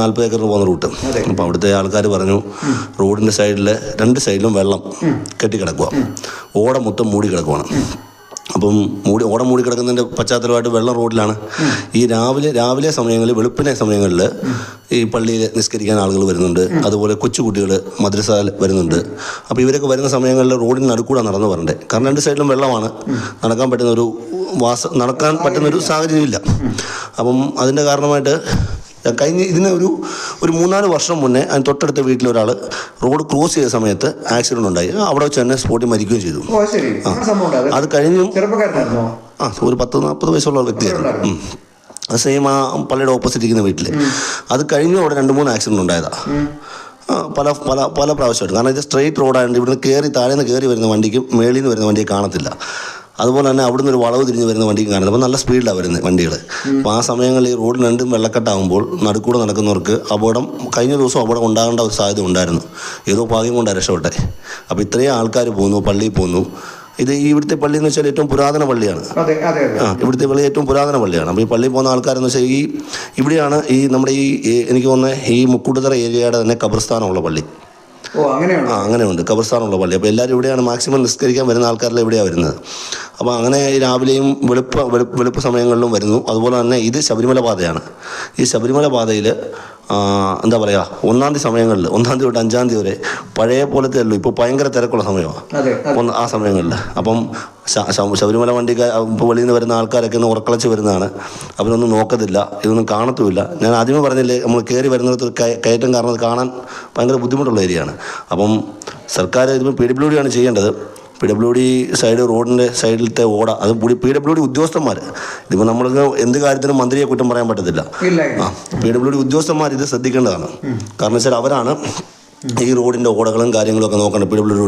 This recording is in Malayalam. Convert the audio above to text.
നാൽപ്പത് ഏക്കറിന് പോകുന്ന റൂട്ട്. അപ്പം അവിടുത്തെ ആൾക്കാർ പറഞ്ഞു റോഡിന്റെ സൈഡിൽ രണ്ട് സൈഡിലും വെള്ളം കെട്ടിക്കിടക്കുക ഓട മൊത്തം മൂടി കിടക്കുവാണ്. അപ്പം മൂടി ഓടം മൂടി കിടക്കുന്നതിന്റെ പശ്ചാത്തലമായിട്ട് വെള്ളം റോഡിലാണ്. ഈ രാവിലെ രാവിലെ സമയങ്ങളിൽ വെളുപ്പിനെ സമയങ്ങളിൽ ഈ പള്ളിയിൽ നിസ്കരിക്കാൻ ആളുകൾ വരുന്നുണ്ട്. അതുപോലെ കൊച്ചുകുട്ടികൾ മദ്രസ വരുന്നുണ്ട്. അപ്പോൾ ഇവരൊക്കെ വരുന്ന സമയങ്ങളിൽ റോഡിന് നടുക്കൂടെ നടന്നു വരണ്ടേ കാരണം രണ്ട് സൈഡിലും വെള്ളമാണ്. നടക്കാൻ പറ്റുന്ന ഒരു വാസ നടക്കാൻ പറ്റുന്നൊരു സാഹചര്യമില്ല അപ്പം അതിന്റെ കാരണമായിട്ട് കഴിഞ്ഞ ഇതിന് ഒരു ഒരു മൂന്നാൽ വർഷം മുന്നേ അതിന് തൊട്ടടുത്ത വീട്ടിൽ ഒരാൾ റോഡ് ക്രോസ് ചെയ്ത സമയത്ത് ആക്സിഡന്റ് ഉണ്ടായി. അവിടെ വെച്ച് തന്നെ സ്പോട്ടിൽ മരിക്കുകയും ചെയ്തു. ഉണ്ട്. അത് കഴിഞ്ഞു ആ ഒരു പത്ത് നാൽപ്പത് വയസ്സുള്ള വ്യക്തിയായിരുന്നു. സെയിം ആ പള്ളിയുടെ ഓപ്പോസിറ്റ് ഇരിക്കുന്ന വീട്ടിൽ അത് കഴിഞ്ഞു അവിടെ രണ്ട് മൂന്ന് ആക്സിഡന്റ് ഉണ്ടായതാ. പല പല പല പ്രാവശ്യമായിട്ട്. കാരണം ഇത് സ്ട്രെയിറ്റ് റോഡായതുകൊണ്ട് ഇവിടുന്ന് കയറി താഴേന്ന് കയറി വരുന്ന വണ്ടിക്കും മേളിൽ നിന്ന് വരുന്ന വണ്ടിയെ കാണത്തില്ല. അതുപോലെ തന്നെ അവിടുന്ന് ഒരു വളവ് തിരിഞ്ഞ് വരുന്ന വണ്ടിക്ക് കാണുന്നത്. അപ്പോൾ നല്ല സ്പീഡിലാണ് വരുന്നത് വണ്ടികൾ അപ്പോൾ ആ സമയങ്ങളിൽ ഈ റോഡ് രണ്ടും വെള്ളക്കെട്ടാകുമ്പോൾ നടുക്കൂടെ നടക്കുന്നവർക്ക് അപകടം കഴിഞ്ഞ ദിവസം അപകടം ഉണ്ടാകേണ്ട ഒരു സാധ്യത ഉണ്ടായിരുന്നു. ഏതോ ഭാഗ്യം കൊണ്ടാണ് രക്ഷപ്പെട്ടെ. അപ്പോൾ ഇത്രയും ആൾക്കാർ പോകുന്നു പള്ളിയിൽ പോകുന്നു ഇത് ഈ ഇവിടുത്തെ പള്ളി എന്ന് വെച്ചാൽ ഏറ്റവും പുരാതന പള്ളിയാണ്. ആ ഇവിടുത്തെ പള്ളി ഏറ്റവും പുരാതന പള്ളിയാണ്. അപ്പോൾ ഈ പള്ളിയിൽ പോകുന്ന ആൾക്കാരെന്ന് വെച്ചാൽ ഈ ഇവിടെയാണ് ഈ നമ്മുടെ ഈ എനിക്ക് തോന്നുന്നത് ഈ മുക്കൂട്ടുതറ ഏരിയയുടെ തന്നെ കബർസ്ഥാനമുള്ള പള്ളി. ഓ അങ്ങനെയാണ്? ആ അങ്ങനെയുണ്ട്. കബർസ്ഥാനമുള്ള പള്ളി. അപ്പോൾ എല്ലാവരും ഇവിടെയാണ് മാക്സിമം നിസ്കരിക്കാൻ വരുന്ന ആൾക്കാരെല്ലാം ഇവിടെയാണ് വരുന്നത്. അപ്പോൾ അങ്ങനെ രാവിലെയും വെളുപ്പ് വെളുപ്പ് സമയങ്ങളിലും വരുന്നു. അതുപോലെ തന്നെ ഇത് ശബരിമല പാതയാണ്. ഈ ശബരിമല പാതയിൽ എന്താ പറയുക ഒന്നാം തീയതി സമയങ്ങളിൽ ഒന്നാം തീയതി തൊട്ട് അഞ്ചാം തീയതി വരെ പഴയ പോലത്തെ അല്ലു ഇപ്പോൾ ഭയങ്കര തിരക്കുള്ള സമയമാണ്. ആ സമയങ്ങളിൽ അപ്പം ശബരിമല വണ്ടി ഇപ്പോൾ വെളിയിൽ നിന്ന് വരുന്ന ആൾക്കാരൊക്കെ ഒന്ന് ഉറക്കളച്ച് വരുന്നതാണ്. അവരൊന്നും നോക്കത്തില്ല ഇതൊന്നും കാണത്തുമില്ല. ഞാൻ ആദ്യമേ പറഞ്ഞില്ലേ നമ്മൾ കയറി വരുന്നിടത്ത് കയറ്റം കാരണം അത് കാണാൻ ഭയങ്കര ബുദ്ധിമുട്ടുള്ള ഏരിയയാണ്. അപ്പം സർക്കാർ ഇതിപ്പോൾ പി ഡബ്ല്യു ഡിയാണ് ചെയ്യേണ്ടത്. പി ഡബ്ല്യു ഡി സൈഡ് റോഡിന്റെ സൈഡിലത്തെ ഓട. അത് പി ഡബ്ല്യു ഡി ഉദ്യോഗസ്ഥന്മാർ ഇതിപ്പോൾ നമ്മൾക്ക് എന്ത് കാര്യത്തിനും മന്ത്രിയെ കുറ്റം പറയാൻ പറ്റത്തില്ല. ആ പി ഡബ്ല്യു ഡി ഉദ്യോഗസ്ഥന്മാർ ഇത് ശ്രദ്ധിക്കേണ്ടതാണ്. കാരണം വെച്ചാൽ അവരാണ് ഈ റോഡിന്റെ ഓടകളും കാര്യങ്ങളും ഒക്കെ നോക്കേണ്ടത് പി ഡബ്ല്യു ഡി